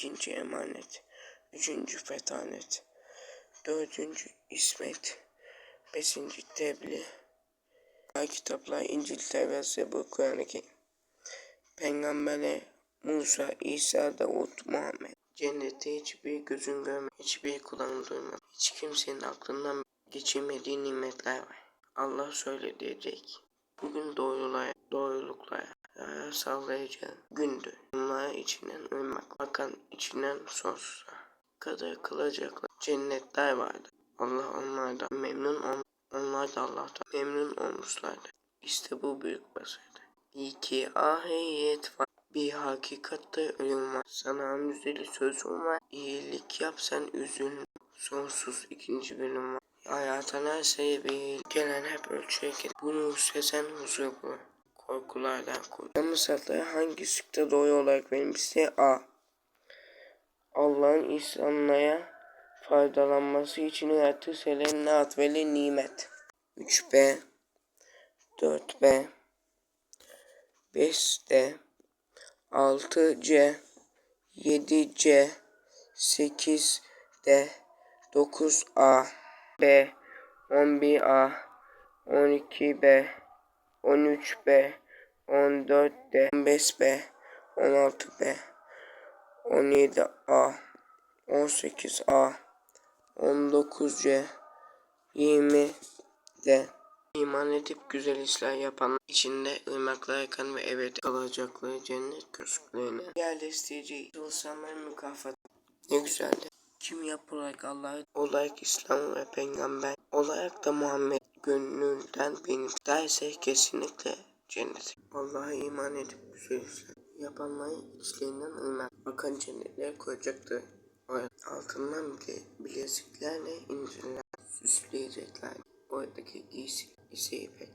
ikinci emanet, üçüncü fetanet, dördüncü ismet, beşinci tebliğ, kitaplar İncil, Tevrat, Zebur, Kur'an-ı Kerim. Peygamberler Musa, İsa, Davut, Muhammed. Cennette hiçbir gözün görmedi, hiçbir kulağın duymadı. Hiç kimsenin aklından geçirmediği nimetler var. Allah şöyle diyecek. Bugün doğrular, doğruluklara yara sallayacağım gündür. Onlara içinden ırmak, bakan içinden sonsuza kadar kılacaklar. Cennetler vardı. Allah onlardan memnun ol onlar da Allah'tan memnun olmuşlardı. İşte bu büyük başarı. İyi ki ahiret var. Bir hakikatte ölüm var. Sana müjdeli sözüm var. İyilik yap sen üzülme. Sonsuz ikinci bölüm var. Hayatın her şeyi bir gelen hep ölçüye gelir. Bunu sezen huzur bulur. Korkulardan kork. Namısatları hangi sıkta doğru olarak verilmişse A. Allah'ın insanlara faydalanması için yarattığı şeylerin atfeli nimet. 3B 4B 5D 6C 7C 8D 9A B. 11A 12B 13B 14D 15B 16B 17A 18A 19C 20 de iman edip güzel işler yapan içinde ırmaklar akan ve evet kalacakları cennet köşklerine yerleştireceği insanların mükafatı. Ne güzeldi. Kim yap olarak Allah olarak İslam ve peygamber olarak da Muhammed gönlünden benim derse kesinlikle cennet. Allah'a iman edip güzel işler yapanların içlerinden ırmak akan cennetlere koyacaktır. Altından bile bileziklerle incirler süsleyecekler. Oradaki giysi ise ipek.